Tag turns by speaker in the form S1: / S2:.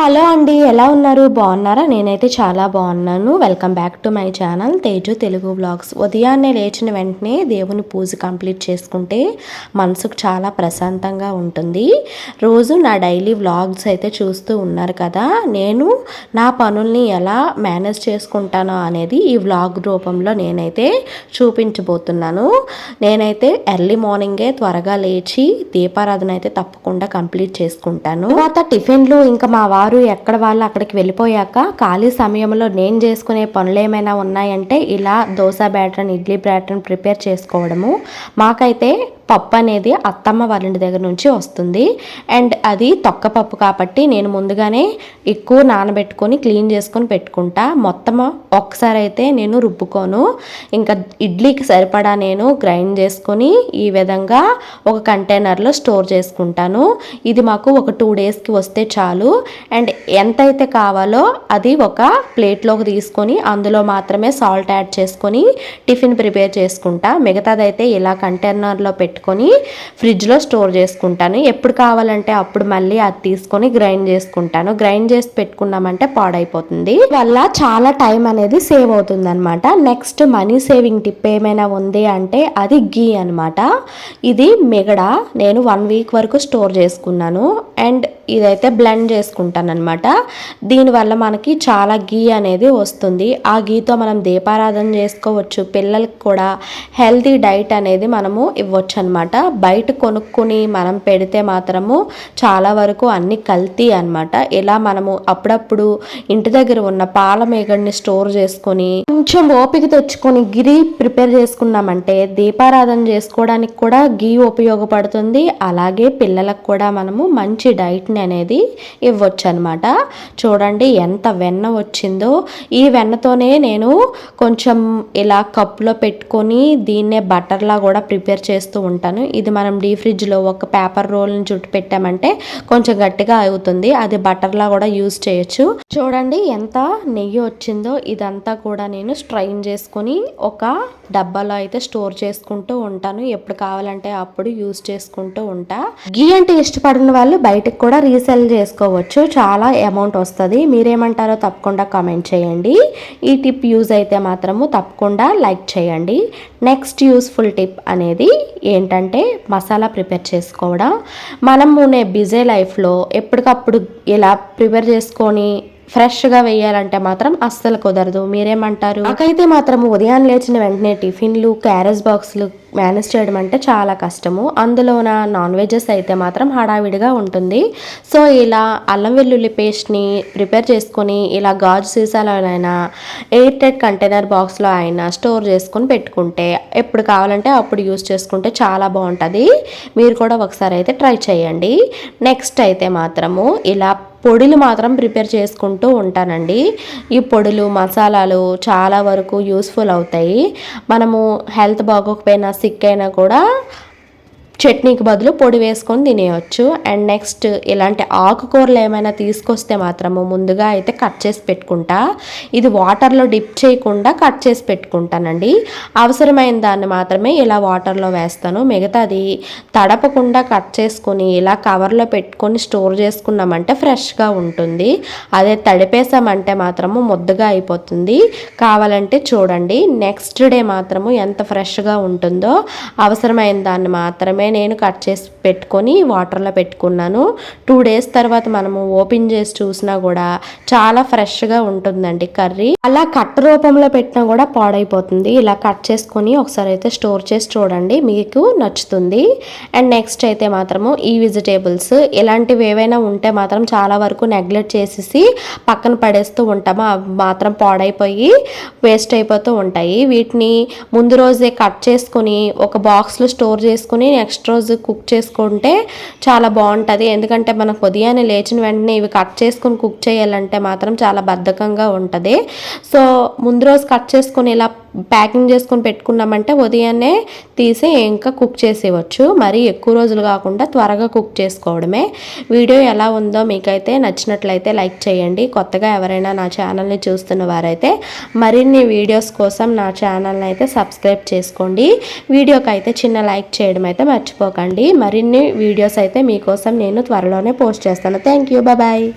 S1: Hello అండి ఎలా ఉన్నారు? బాగున్నారా? నేనైతే చాలా బాగున్నాను. Welcome back to my channel Teju Telugu vlogs ఉదయాన్నే లేచిన వెంటనే దేవుని పూజ కంప్లీట్ చేసుకుంటే మనసుకు చాలా ప్రశాంతంగా ఉంటుంది. రోజు నా డైలీ వ్లాగ్స్ అయితే చూస్తూ ఉన్నారు కదా. నేను నా పనుల్ని ఎలా మేనేజ్ చేసుకుంటానో అనేది ఈ వ్లాగ్ రూపంలో నేనైతే చూపించబోతున్నాను. నేనైతే ఎర్లీ మార్నింగే త్వరగా లేచి దీపారాధన అయితే తప్పకుండా కంప్లీట్ చేసుకుంటాను. తర్వాత టిఫిన్లు ఇంకా మా వారు వారు ఎక్కడ వాళ్ళు అక్కడికి వెళ్ళిపోయాక ఖాళీ సమయంలో నేను చేసుకునే పనులు ఏమైనా ఉన్నాయంటే ఇలా దోశ బ్యాటర్ని ఇడ్లీ బ్యాటర్ని ప్రిపేర్ చేసుకోవడము. మాకైతే పప్పు అనేది అత్తమ్మ వాళ్ళ ఇంటి దగ్గర నుంచి వస్తుంది. అండ్ అది తొక్క పప్పు కాబట్టి నేను ముందుగానే ఎక్కువ నానబెట్టుకొని క్లీన్ చేసుకొని పెట్టుకుంటా. మొత్తం ఒక్కసారి అయితే నేను రుబ్బుకోను. ఇంకా ఇడ్లీకి సరిపడా నేను గ్రైండ్ చేసుకొని ఈ విధంగా ఒక కంటైనర్లో స్టోర్ చేసుకుంటాను. ఇది మాకు ఒక టూ డేస్కి వస్తే చాలు. అండ్ ఎంతైతే కావాలో అది ఒక ప్లేట్లోకి తీసుకొని అందులో మాత్రమే సాల్ట్ యాడ్ చేసుకొని టిఫిన్ ప్రిపేర్ చేసుకుంటా. మిగతాదైతే ఇలా కంటైనర్లో పెట్టు పెట్టుకొని ఫ్రిడ్జ్లో స్టోర్ చేసుకుంటాను. ఎప్పుడు కావాలంటే అప్పుడు మళ్ళీ అది తీసుకొని గ్రైండ్ చేసుకుంటాను. గ్రైండ్ చేసి పెట్టుకున్నామంటే పాడైపోతుంది. వల్ల చాలా టైం అనేది సేవ్ అవుతుంది అనమాట నెక్స్ట్ మనీ సేవింగ్ టిప్ ఏమైనా ఉంది అంటే అది గీ అనమాట ఇది మిగడ నేను వన్ వీక్ వరకు స్టోర్ చేసుకున్నాను. అండ్ ఇదైతే బ్లెండ్ చేసుకుంటాను అనమాట దీనివల్ల మనకి చాలా గీ అనేది వస్తుంది. ఆ గీతో మనం దీపారాధన చేసుకోవచ్చు. పిల్లలకు కూడా హెల్తీ డైట్ అనేది మనము ఇవ్వచ్చు అనమాట బయట కొనుక్కొని మనం పెడితే మాత్రము చాలా వరకు అన్ని కల్తీ అనమాట ఇలా మనము అప్పుడప్పుడు ఇంటి దగ్గర ఉన్న పాల మేగడిని స్టోర్ చేసుకొని కొంచెం ఓపిక తెచ్చుకొని గిరి ప్రిపేర్ చేసుకున్నామంటే దీపారాధన చేసుకోవడానికి కూడా గీ ఉపయోగపడుతుంది. అలాగే పిల్లలకు కూడా మనము మంచి డైట్ని అనేది ఇవ్వచ్చు అనమాట చూడండి ఎంత వెన్న వచ్చిందో. ఈ వెన్నతోనే నేను కొంచెం ఇలా కప్లో పెట్టుకొని దీన్నే బటర్లా కూడా ప్రిపేర్ చేస్తూ ఉంటాను ఇది మనం డీ ఫ్రిడ్జ్లో ఒక పేపర్ రోల్ని చుట్టు పెట్టామంటే కొంచెం గట్టిగా అవుతుంది. అది బటర్లా కూడా యూజ్ చేయొచ్చు. చూడండి ఎంత నెయ్యి వచ్చిందో ఇదంతా కూడా నేను స్ట్రైన్ చేసుకొని ఒక డబ్బాలో అయితే స్టోర్ చేసుకుంటూ ఉంటాను. ఎప్పుడు కావాలంటే అప్పుడు యూజ్ చేసుకుంటూ ఉంటా. గీ అంటే ఇష్టపడిన వాళ్ళు బయటకు కూడా రీసెల్ చేసుకోవచ్చు. చాలా అమౌంట్ వస్తుంది. మీరేమంటారో తప్పకుండా కామెంట్ చేయండి. ఈ టిప్ యూజ్ అయితే మాత్రము తప్పకుండా లైక్ చేయండి. నెక్స్ట్ యూస్ఫుల్ టిప్ అనేది ఏంటంటే మసాలా ప్రిపేర్ చేసుకోవడం. మనము నే బిజీ లైఫ్లో ఎప్పటికప్పుడు ఇలా ప్రిపేర్ చేసుకొని ఫ్రెష్గా వేయాలంటే మాత్రం అస్సలు కుదరదు. మీరేమంటారు? నాకైతే మాత్రం ఉదయం లేచిన వెంటనే టిఫిన్లు క్యారేజ్ బాక్స్లు మేనేజ్ చేయడం అంటే చాలా కష్టము. అందులోన నాన్ వెజెస్ అయితే మాత్రం హడావిడిగా ఉంటుంది. సో ఇలా అల్లం వెల్లుల్లి పేస్ట్ని ప్రిపేర్ చేసుకొని ఇలా గాజు సీసాలోనైనా ఎయిర్ టైట్ కంటైనర్ బాక్స్లో అయినా స్టోర్ చేసుకొని పెట్టుకుంటే ఎప్పుడు కావాలంటే అప్పుడు యూస్ చేసుకుంటే చాలా బాగుంటుంది. మీరు కూడా ఒకసారి అయితే ట్రై చేయండి. నెక్స్ట్ అయితే మాత్రము ఇలా పొడులు మాత్రం ప్రిపేర్ చేసుకుంటూ ఉంటానండి. ఈ పొడులు మసాలాలు చాలా వరకు యూస్ఫుల్ అవుతాయి. మనము హెల్త్ బాగోకపోయినా సిక్ అయినా కూడా చట్నీకి బదులు పొడి వేసుకొని తినేయచ్చు. అండ్ నెక్స్ట్ ఇలాంటి ఆకుకూరలు ఏమైనా తీసుకొస్తే మాత్రము ముందుగా అయితే కట్ చేసి పెట్టుకుంటా. ఇది వాటర్లో డిప్ చేయకుండా కట్ చేసి పెట్టుకుంటానండి. అవసరమైన దాన్ని మాత్రమే ఇలా వాటర్లో వేస్తాను. మిగతాది తడపకుండా కట్ చేసుకొని ఇలా కవర్లో పెట్టుకొని స్టోర్ చేసుకున్నామంటే ఫ్రెష్గా ఉంటుంది. అదే తడిపేసామంటే మాత్రము ముద్దగా అయిపోతుంది. కావాలంటే చూడండి నెక్స్ట్ డే మాత్రము ఎంత ఫ్రెష్గా ఉంటుందో అవసరమైన దాన్ని మాత్రమే నేను కట్ చేసి పెట్టుకొని వాటర్లో పెట్టుకున్నాను. టూ డేస్ తర్వాత మనము ఓపెన్ చేసి చూసినా కూడా చాలా ఫ్రెష్గా ఉంటుందండి కర్రీ. అలా కట్ రూపంలో పెట్టినా కూడా పాడైపోతుంది. ఇలా కట్ చేసుకొని ఒకసారి అయితే స్టోర్ చేసి చూడండి మీకు నచ్చుతుంది. అండ్ నెక్స్ట్ అయితే మాత్రము ఈ వెజిటేబుల్స్ ఇలాంటివి ఏవైనా ఉంటే మాత్రం చాలా వరకు నెగ్లెక్ట్ చేసేసి పక్కన పడేస్తూ ఉంటాము. అవి మాత్రం పాడైపోయి వేస్ట్ అయిపోతూ ఉంటాయి. వీటిని ముందు రోజే కట్ చేసుకొని ఒక బాక్స్లో స్టోర్ చేసుకుని నెక్స్ట్ నెక్స్ట్ రోజు కుక్ చేసుకుంటే చాలా బాగుంటుంది. ఎందుకంటే మనకు ఉదయాన్నే లేచిన వెంటనే ఇవి కట్ చేసుకుని కుక్ చేయాలంటే మాత్రం చాలా బద్ధకంగా ఉంటుంది. సో ముందు రోజు కట్ చేసుకుని ఇలా ప్యాకింగ్ చేసుకొని పెట్టుకున్నామంటే ఉదయాన్నే తీసి ఇంకా కుక్ చేసేవచ్చు మరి ఎక్కువ రోజులు కాకుండా త్వరగా కుక్ చేసుకోవడమే. వీడియో ఎలా ఉందో మీకైతే నచ్చినట్లయితే లైక్ చేయండి. కొత్తగా ఎవరైనా నా ఛానల్ని చూస్తున్న వారైతే మరిన్ని వీడియోస్ కోసం నా ఛానల్ని అయితే సబ్స్క్రైబ్ చేసుకోండి. వీడియోకి అయితే చిన్న లైక్ చేయడం అయితే మర్చిపోకండి. మరిన్ని వీడియోస్ అయితే మీకోసం నేను త్వరలోనే పోస్ట్ చేస్తాను. Thank you bye